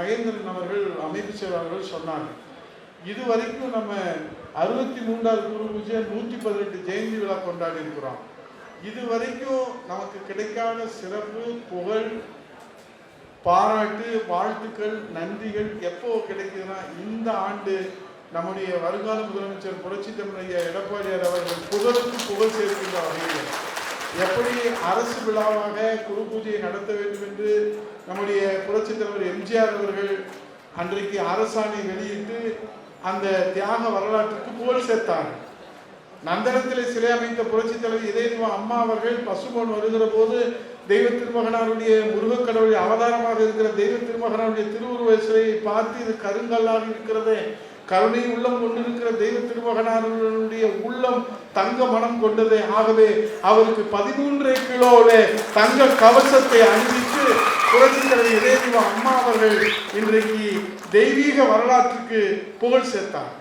மகேந்திரன் அவர்கள் அமைப்பு செயலாளர்கள் சொன்னாங்க இது வரைக்கும் நம்ம அறுபத்தி மூன்றாவது குரு பூஜை நூற்றி பதினெட்டு ஜெயந்தி விழா கொண்டாடி இருக்கிறோம் இது வரைக்கும் நமக்கு கிடைக்காத சிறப்பு புகழ் பாராட்டு வாழ்த்துக்கள் நன்றிகள் எப்போ கிடைக்குதுன்னா இந்த ஆண்டு நம்முடைய வருங்கால முதலமைச்சர் புரட்சி தமிழைய எடப்பாடியார் அவர்கள் புகழுக்கு புகழ் சேர்க்கின்ற வகையில் எப்படி அரசு விழாவாக குரு பூஜையை நடத்த வேண்டும் என்று நம்முடைய புரட்சி தலைவர் எம்ஜிஆர் அவர்கள் அன்றைக்கு அரசாணை வெளியிட்டு அந்த தியாக வரலாற்றுக்கு புகழ் சேர்த்தார் நந்தனத்திலே சிலை அமைத்த புரட்சி தலைவர் இதயத்துவ அம்மா அவர்கள் பசுபோன் வருகிற போது தெய்வ திருமகனாருடைய முருகக் கடவுளுடைய அவதாரமாக இருக்கிற தெய்வ திருமகனாருடைய திருவுருவ சிலையை பார்த்து இது கருங்கல்லாக இருக்கிறதே. கருணை உள்ளம் கொண்டிருக்கிற தெய்வ திருமகனாருடைய உள்ளம் தங்க மனம் கொண்டதே. ஆகவே அவருக்கு பதிமூன்றரை கிலோவே தங்க கவசத்தை அணிந்து புரட்சி தலைவர் இதயத்துவ அம்மா அவர்கள் இன்றைக்கு தெய்வீக வரலாற்றுக்கு புகழ் சேர்த்தார்